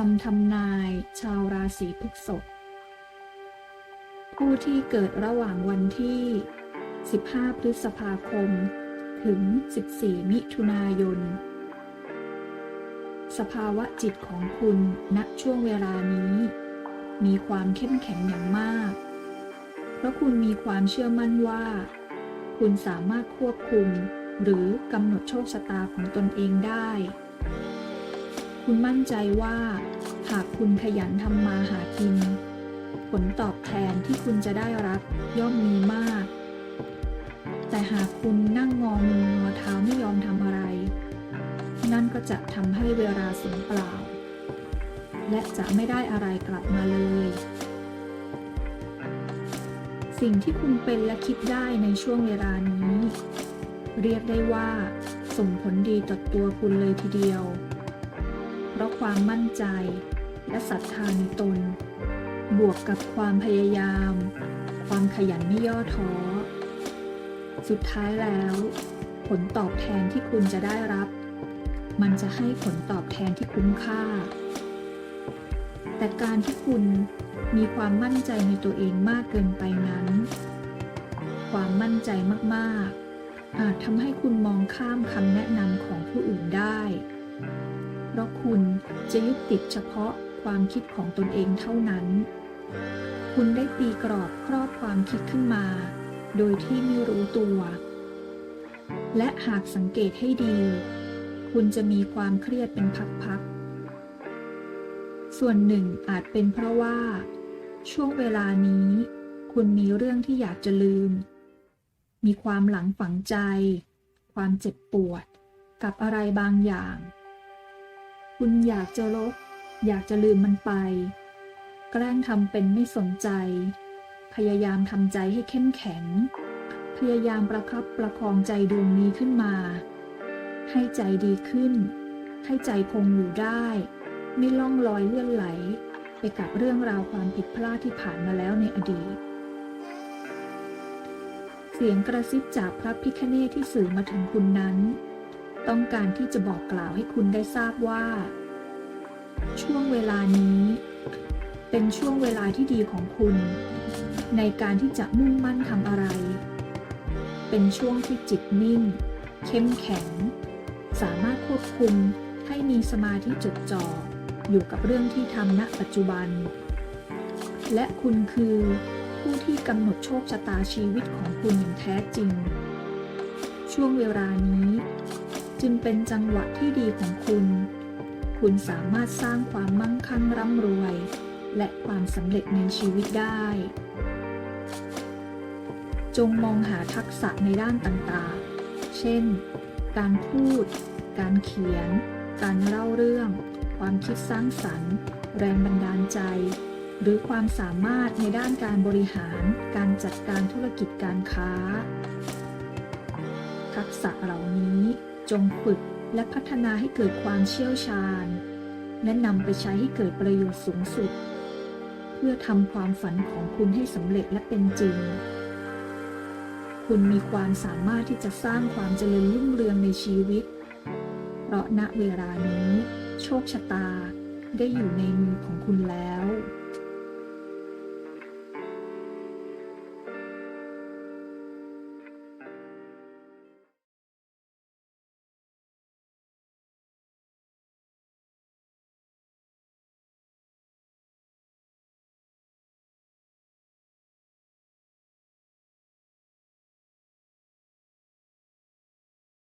คำทำนาย ชาวราศีพฤษภผู้ที่เกิดระหว่างวันที่ 15 พฤษภาคม ถึง 14 มิถุนายน สภาวะจิตของคุณณช่วงเวลานี้ มีความเข้มแข็งอย่างมาก เพราะคุณมีความเชื่อมั่นว่า คุณสามารถควบคุมหรือกำหนดโชคชะตาของตนเองได้ คุณมั่นใจว่า หากคุณขยันทำมาหากิน ผลตอบแทนที่คุณจะได้รับย่อมมีมาก แต่หากคุณนั่งงอมืองอเท้าไม่ยอมทำอะไร นั่นก็จะทำให้เวลาสูญเปล่า และจะไม่ได้อะไรกลับมาเลย สิ่งที่คุณเป็นและคิดได้ในช่วงเวลานี้ เรียกได้ว่า ส่งผลดีต่อตัวคุณเลยทีเดียว เพราะความมั่นใจและศรัทธาในตน บวกกับความพยายาม ความขยันไม่ย่อท้อ สุดท้ายแล้ว ผลตอบแทนที่คุณจะได้รับ มันจะให้ผลตอบแทนที่คุ้มค่า แต่การที่คุณมีความมั่นใจในตัวเองมากเกินไปนั้น ความมั่นใจมาก ๆ อาจทำให้คุณมองข้ามคำแนะนำของผู้อื่นได้ เพราะคุณจะยึดติดเฉพาะความคิดของตนเองเท่านั้น คุณได้ตีกรอบครอบความคิดขึ้นมา โดยที่ไม่รู้ตัว และหากสังเกตให้ดี คุณจะมีความเครียดเป็นพักๆ ส่วนหนึ่งอาจเป็นเพราะว่า ช่วงเวลานี้ คุณมีเรื่องที่อยากจะลืม มีความหลังฝังใจ ความเจ็บปวด กับอะไรบางอย่าง คุณอยากจะลบ อยากจะลืมมันไป แกล้งทำเป็นไม่สนใจ พยายามทำใจให้เข้มแข็ง พยายามประคับประคองใจดวงนี้ขึ้นมา ให้ใจดีขึ้น ให้ใจคงอยู่ได้ ไม่ล่องลอยเลื่อนไหล ไปกับเรื่องราวความผิดพลาดที่ผ่านมาแล้วในอดีต เสียงกระซิบจากพระพิคเนตที่สื่อมาถึงคุณนั้น ต้องการที่จะบอกกล่าวให้คุณได้ทราบว่า ช่วงเวลานี้ เป็นช่วงเวลาที่ดีของคุณ ในการที่จะมุ่งมั่นทำอะไร เป็นช่วงที่จิตนิ่ง เข้มแข็ง สามารถควบคุมให้มีสมาธิจดจ่ออยู่กับเรื่องที่ทำณปัจจุบัน และคุณคือผู้ที่กำหนดโชคชะตาชีวิตของคุณอย่างแท้จริง ช่วงเวลานี้ จึงเป็นจังหวะที่ดีของคุณ คุณสามารถสร้างความมั่งคั่งร่ำรวย และความสำเร็จในชีวิตได้ จงมองหาทักษะในด้านต่างๆ เช่น การพูด การเขียน การเล่าเรื่อง ความคิดสร้างสรรค์ แรงบันดาลใจ หรือความสามารถในด้านการบริหาร การจัดการธุรกิจการค้า ทักษะเหล่านี้ จงฝึกและพัฒนาให้เกิดความเชี่ยวชาญ และนำไปใช้ให้เกิดประโยชน์สูงสุด เพื่อทำความฝันของคุณให้สำเร็จและเป็นจริง คุณมีความสามารถที่จะสร้างความเจริญรุ่งเรืองในชีวิต เพราะณเวลานี้ โชคชะตาได้อยู่ในมือของคุณ